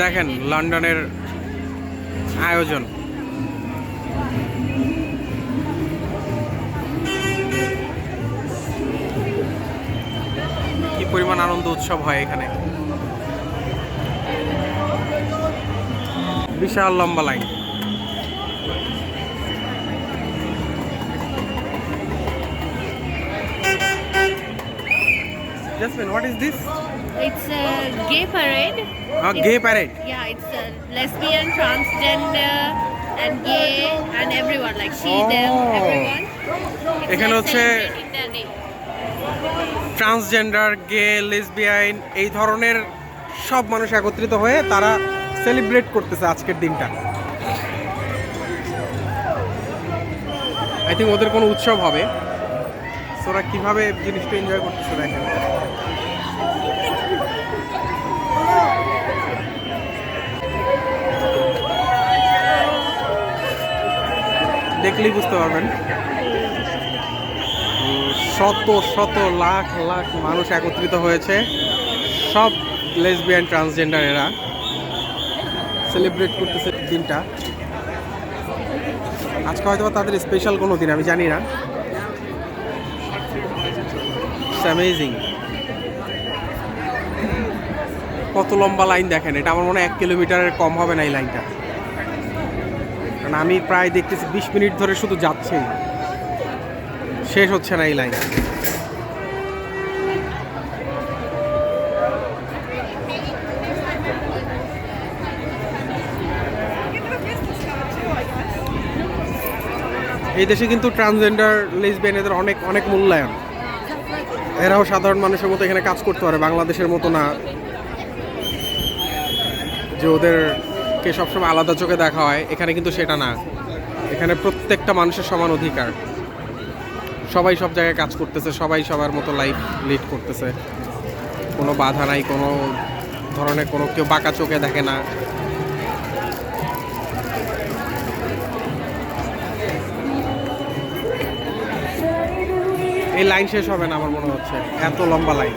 দেখেন লন্ডনের আয়োজন। কি পরিমাণ আনন্দ উৎসব হয় এখানে। বিশাল লম্বা line Jasmine, what is this? It's a gay parade. A it's, gay parade. Yeah, it's a lesbian, transgender, and gay, and everyone like she, oh. them, Oh. everyone. It's এখানে হচ্ছে. ট্রান্সজেন্ডার গে লেসবিয়ান এই ধরনের সব মানুষ একত্রিত হয়ে তারা celebrate করতেছে আজকের দিনটা আই থিঙ্ক ওদের কোনো উৎসব হবে ওরা কীভাবে জিনিসটা এনজয় করতেছে দেখেন। দেখলেই বুঝতে পারবেন। শত শত লাখ লাখ মানুষ একত্রিত হয়েছে। সব লেসবিয়ান ট্রান্সজেন্ডার এরা সেলিব্রেট করতেছে দিনটা। আজকে হয়তো তাদের স্পেশাল কোনো দিন আমি জানি না। অ্যামেজিং কত লম্বা লাইন দেখেন, এটা আমার মনে হয় এক কিলোমিটারের কম হবে না এই লাইনটা। কারণ আমি প্রায় দেখতেছি বিশ মিনিট ধরে শুধু যাচ্ছেই শেষ হচ্ছে না এই লাইন। এই দেশে কিন্তু ট্রান্সজেন্ডার লেসবিয়ান এদের অনেক অনেক মূল্যায়ন। এরাও সাধারণ মানুষের মতো এখানে কাজ করতে পারে, বাংলাদেশের মতো না। যে ওদেরকে সবসময় আলাদা চোখে দেখা হয়, এখানে কিন্তু সেটা না। এখানে প্রত্যেকটা মানুষের সমান অধিকার। সবাই সব জায়গায় কাজ করতেছে, সবাই সবার মতো লাইফ লিড করতেছে। কোনো বাধা নাই, কোনো ধরনের কোনো কেউ বাঁকা চোখে দেখে না। এই লাইন শেষ হবে না আমার মনে হচ্ছে। এত লম্বা লাইন